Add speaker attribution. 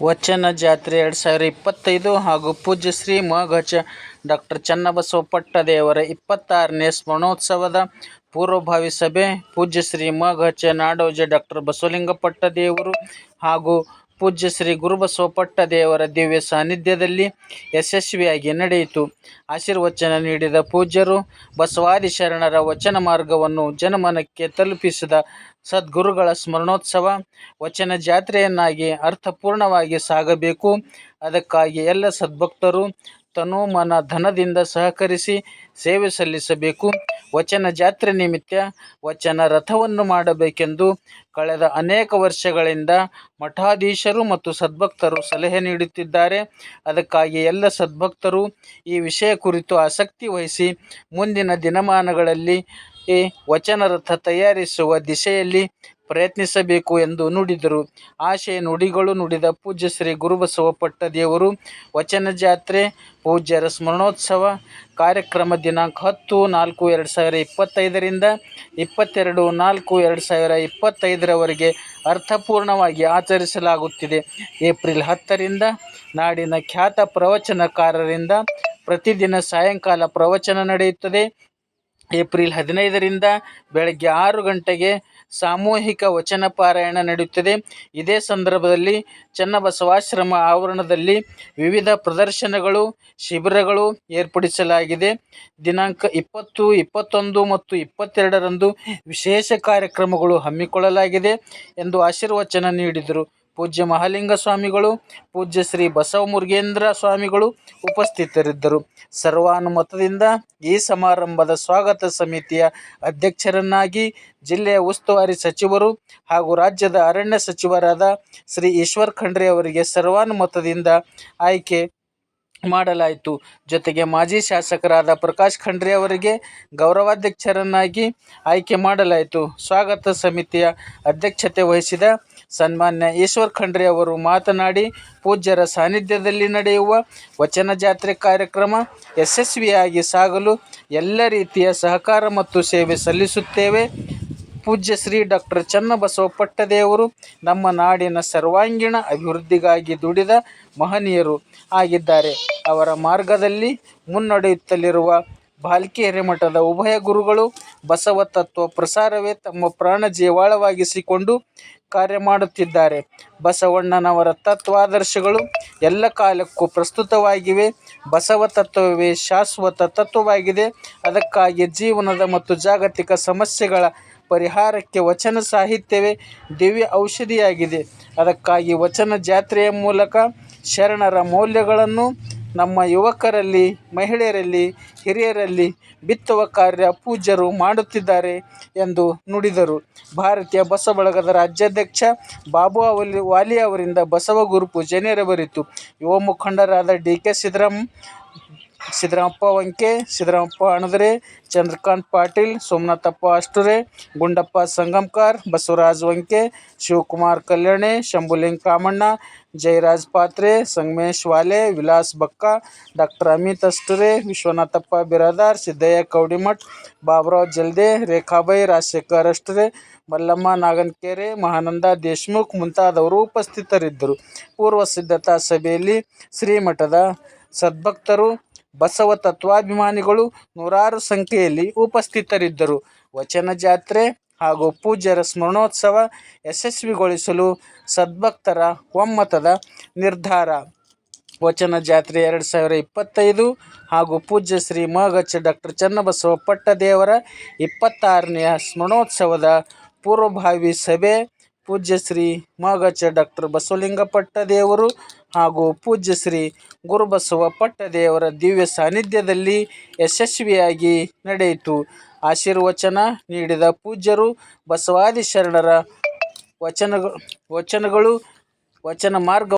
Speaker 1: ವಚನ ಜಾತ್ರೆ ಎರಡು ಸಾವಿರ ಇಪ್ಪತ್ತೈದು ಹಾಗೂ ಪೂಜ್ಯ ಶ್ರೀ ಮಗಚ ಡಾಕ್ಟರ್ ಚನ್ನಬಸವ ಪಟ್ಟದೇವರ ಇಪ್ಪತ್ತಾರನೇ ಸ್ಮರಣೋತ್ಸವದ ಪೂರ್ವಭಾವಿ ಸಭೆ ಪೂಜ್ಯ ಶ್ರೀ ಮಗಚ ನಾಡೋಜ ಡಾಕ್ಟರ್ ಬಸವಲಿಂಗ ಪಟ್ಟದೇವರು ಹಾಗೂ ಪೂಜ್ಯ ಶ್ರೀ ಗುರುಬಸವಪಟ್ಟ ಪಟ್ಟದೇವರ ದಿವ್ಯ ಸಾನ್ನಿಧ್ಯದಲ್ಲಿ ಯಶಸ್ವಿಯಾಗಿ ನಡೆಯಿತು. ಆಶೀರ್ವಚನ ನೀಡಿದ ಪೂಜ್ಯರು ಬಸವಾದಿ ಶರಣರ ವಚನ ಮಾರ್ಗವನ್ನು ಜನಮನಕ್ಕೆ ತಲುಪಿಸಿದ ಸದ್ಗುರುಗಳ ಸ್ಮರಣೋತ್ಸವ ವಚನ ಜಾತ್ರೆಯನ್ನಾಗಿ ಅರ್ಥಪೂರ್ಣವಾಗಿ ಸಾಗಬೇಕು. ಅದಕ್ಕಾಗಿ ಎಲ್ಲ ಸದ್ಭಕ್ತರು ತನು ಮನ ಧನದಿಂದ ಸಹಕರಿಸಿ ಸೇವೆ ಸಲ್ಲಿಸಬೇಕು. ವಚನ ಜಾತ್ರೆ ನಿಮಿತ್ತ ವಚನ ರಥವನ್ನು ಮಾಡಬೇಕೆಂದು ಕಳೆದ ಅನೇಕ ವರ್ಷಗಳಿಂದ ಮಠಾಧೀಶರು ಮತ್ತು ಸದ್ಭಕ್ತರು ಸಲಹೆ ನೀಡುತ್ತಿದ್ದಾರೆ. ಅದಕ್ಕಾಗಿ ಎಲ್ಲ ಸದ್ಭಕ್ತರು ಈ ವಿಷಯ ಕುರಿತು ಆಸಕ್ತಿ ವಹಿಸಿ ಮುಂದಿನ ದಿನಮಾನಗಳಲ್ಲಿ ಈ ವಚನ ರಥ ತಯಾರಿಸುವ ದಿಶೆಯಲ್ಲಿ ಪ್ರಯತ್ನಿಸಬೇಕು ಎಂದು ನುಡಿದರು. ಆಶಯ ನುಡಿಗಳು ನುಡಿದ ಪೂಜ್ಯ ಶ್ರೀ ಗುರುಬಸವ ಪಟ್ಟದೇವರು, ವಚನ ಜಾತ್ರೆ, ಪೂಜ್ಯರ ಸ್ಮರಣೋತ್ಸವ, ಕಾರ್ಯಕ್ರಮ ದಿನಾಂಕ ಹತ್ತು, ನಾಲ್ಕು, ಎರಡು ಸಾವಿರ ಇಪ್ಪತ್ತೈದರಿಂದ ಇಪ್ಪತ್ತೆರಡು, ನಾಲ್ಕು, ಎರಡು ಸಾವಿರ ಇಪ್ಪತ್ತೈದರವರೆಗೆ ಅರ್ಥಪೂರ್ಣವಾಗಿ ಆಚರಿಸಲಾಗುತ್ತಿದೆ. ಏಪ್ರಿಲ್ ಹತ್ತರಿಂದ ನಾಡಿನ ಖ್ಯಾತ ಪ್ರವಚನಕಾರರಿಂದ ಪ್ರತಿದಿನ ಸಾಯಂಕಾಲ ಪ್ರವಚನ ನಡೆಯುತ್ತದೆ. ಏಪ್ರಿಲ್ ಹದಿನೈದರಿಂದ ಬೆಳಗ್ಗೆ ಆರು ಗಂಟೆಗೆ ಸಾಮೂಹಿಕ ವಚನ ಪಾರಾಯಣ ನಡೆಯುತ್ತದೆ. ಇದೇ ಸಂದರ್ಭದಲ್ಲಿ ಚನ್ನಬಸವಾಶ್ರಮ ಆವರಣದಲ್ಲಿ ವಿವಿಧ ಪ್ರದರ್ಶನಗಳು, ಶಿಬಿರಗಳು ಏರ್ಪಡಿಸಲಾಗಿದೆ. ದಿನಾಂಕ ಇಪ್ಪತ್ತು, ಇಪ್ಪತ್ತೊಂದು ಮತ್ತು ಇಪ್ಪತ್ತೆರಡರಂದು ವಿಶೇಷ ಕಾರ್ಯಕ್ರಮಗಳು ಹಮ್ಮಿಕೊಳ್ಳಲಾಗಿದೆ ಎಂದು ಆಶೀರ್ವಚನ ನೀಡಿದರು. ಪೂಜ್ಯ ಮಹಾಲಿಂಗ ಸ್ವಾಮಿಗಳು, ಪೂಜ್ಯ ಶ್ರೀ ಬಸವ ಮುರುಗೇಂದ್ರ ಸ್ವಾಮಿಗಳು ಉಪಸ್ಥಿತರಿದ್ದರು. ಸರ್ವಾನುಮತದಿಂದ ಈ ಸಮಾರಂಭದ ಸ್ವಾಗತ ಸಮಿತಿಯ ಅಧ್ಯಕ್ಷರನ್ನಾಗಿ ಜಿಲ್ಲೆಯ ಉಸ್ತುವಾರಿ ಸಚಿವರು ಹಾಗೂ ರಾಜ್ಯದ ಅರಣ್ಯ ಸಚಿವರಾದ ಶ್ರೀ ಈಶ್ವರ್ ಖಂಡ್ರೆ ಅವರಿಗೆ ಸರ್ವಾನುಮತದಿಂದ ಆಯ್ಕೆ ಮಾಡಲಾಯಿತು. ಜೊತೆಗೆ ಮಾಜಿ ಶಾಸಕರಾದ ಪ್ರಕಾಶ್ ಖಂಡ್ರೆ ಅವರಿಗೆ ಗೌರವಾಧ್ಯಕ್ಷರನ್ನಾಗಿ ಆಯ್ಕೆ ಮಾಡಲಾಯಿತು. ಸ್ವಾಗತ ಸಮಿತಿಯ ಅಧ್ಯಕ್ಷತೆ ವಹಿಸಿದ ಸನ್ಮಾನ್ಯ ಈಶ್ವರ್ ಖಂಡ್ರೆ ಅವರು ಮಾತನಾಡಿ, ಪೂಜ್ಯರ ಸಾನ್ನಿಧ್ಯದಲ್ಲಿ ನಡೆಯುವ ವಚನ ಜಾತ್ರೆ ಕಾರ್ಯಕ್ರಮ ಯಶಸ್ವಿಯಾಗಿ ಸಾಗಲು ಎಲ್ಲ ರೀತಿಯ ಸಹಕಾರ ಮತ್ತು ಸೇವೆ ಸಲ್ಲಿಸುತ್ತೇವೆ. ಪೂಜ್ಯ ಶ್ರೀ ಡಾಕ್ಟರ್ ಚನ್ನಬಸವ ಪಟ್ಟದೇವರು ನಮ್ಮ ನಾಡಿನ ಸರ್ವಾಂಗೀಣ ಅಭಿವೃದ್ಧಿಗಾಗಿ ದುಡಿದ ಮಹನೀಯರು ಆಗಿದ್ದಾರೆ. ಅವರ ಮಾರ್ಗದಲ್ಲಿ ಮುನ್ನಡೆಯುತ್ತಲಿರುವ ಭಾಲ್ಕಿ ಹಿರೇಮಠದ ಉಭಯ ಗುರುಗಳು ಬಸವ ತತ್ವ ಪ್ರಸಾರವೇ ತಮ್ಮ ಪ್ರಾಣ ಜೀವಾಳವಾಗಿಸಿಕೊಂಡು ಕಾರ್ಯ ಮಾಡುತ್ತಿದ್ದಾರೆ. ಬಸವಣ್ಣನವರ ತತ್ವಾದರ್ಶಗಳು ಎಲ್ಲ ಕಾಲಕ್ಕೂ ಪ್ರಸ್ತುತವಾಗಿವೆ. ಬಸವ ತತ್ವವೇ ಶಾಶ್ವತ ತತ್ವವಾಗಿದೆ. ಅದಕ್ಕಾಗಿ ಜೀವನದ ಮತ್ತು ಜಾಗತಿಕ ಸಮಸ್ಯೆಗಳ ಪರಿಹಾರಕ್ಕೆ ವಚನ ಸಾಹಿತ್ಯವೇ ದಿವ್ಯ ಔಷಧಿಯಾಗಿದೆ. ಅದಕ್ಕಾಗಿ ವಚನ ಜಾತ್ರೆಯ ಮೂಲಕ ಶರಣರ ಮೌಲ್ಯಗಳನ್ನು ನಮ್ಮ ಯುವಕರಲ್ಲಿ, ಮಹಿಳೆಯರಲ್ಲಿ, ಹಿರಿಯರಲ್ಲಿ ಬಿತ್ತುವ ಕಾರ್ಯ ಪೂಜ್ಯರು ಮಾಡುತ್ತಿದ್ದಾರೆ ಎಂದು ನುಡಿದರು. ಭಾರತೀಯ ಬಸವ ಬಳಗದ ರಾಜ್ಯಾಧ್ಯಕ್ಷ ಬಾಬು ಅವಲಿ, ವಾಲಿ ಅವರಿಂದ ಬಸವ ಗುರು ಪೂಜೆ ನೆರವೇರಿತು. ಯುವ ಮುಖಂಡರಾದ D K Siddaram Siddaramappa Vanke, Siddaramappa Anadre Chandrakant Patil, Somanathappa Ashture, Gundappa Sangamkar, Basavaraj Vanke, Shivakumar Kalyane, Shambhulinga Kamanna, Jayaraj Patre, Sangamesh Vale, Vilas Bakka doctor Amit Ashture, Vishwanathappa Biradar, Siddayya Kaudimath, Baburao Jalde, Rekhabai Rajashekhar Ashture, Mallamma Naganakere, Mahananda Deshmukh ಮುಂತಾದವರು ಉಪಸ್ಥಿತರಿದ್ದರು. ಪೂರ್ವ ಸಿದ್ಧತಾ ಸಭೆಯಲ್ಲಿ ಶ್ರೀಮಠದ ಸದ್ಭಕ್ತರು ಬಸವ ತತ್ವಾಭಿಮಾನಿಗಳು ನೂರಾರು ಸಂಖ್ಯೆಯಲ್ಲಿ ಉಪಸ್ಥಿತರಿದ್ದರು. ವಚನ ಜಾತ್ರೆ ಹಾಗೂ ಪೂಜ್ಯರ ಸ್ಮರಣೋತ್ಸವ ಯಶಸ್ವಿಗೊಳಿಸಲು ಸದ್ಭಕ್ತರ ಒಮ್ಮತದ ನಿರ್ಧಾರ. ವಚನ ಜಾತ್ರೆ ಎರಡು ಸಾವಿರ ಇಪ್ಪತ್ತೈದು ಹಾಗೂ ಪೂಜ್ಯ ಶ್ರೀ ಮಹಗಚ್ಚ ಡಾಕ್ಟರ್ ಚನ್ನಬಸವ ಪಟ್ಟದೇವರ ಇಪ್ಪತ್ತಾರನೆಯ ಸ್ಮರಣೋತ್ಸವದ ಪೂರ್ವಭಾವಿ ಸಭೆ ಪೂಜ್ಯ ಶ್ರೀ ಮ ಡಾಕ್ಟರ್ ಬಸವಲಿಂಗ ಪಟ್ಟದೇವರು ಹಾಗೂ ಪೂಜ್ಯ ಶ್ರೀ ಗುರುಬಸವ ಪಟ್ಟದೇವರ ದಿವ್ಯ ಸಾನ್ನಿಧ್ಯದಲ್ಲಿ ಯಶಸ್ವಿಯಾಗಿ ನಡೆಯಿತು. ಆಶೀರ್ವಚನ ನೀಡಿದ ಪೂಜ್ಯರು ಬಸವಾದಿ ಶರಣರ ವಚನಗಳು ವಚನಗಳು, ವಚನ ಮಾರ್ಗ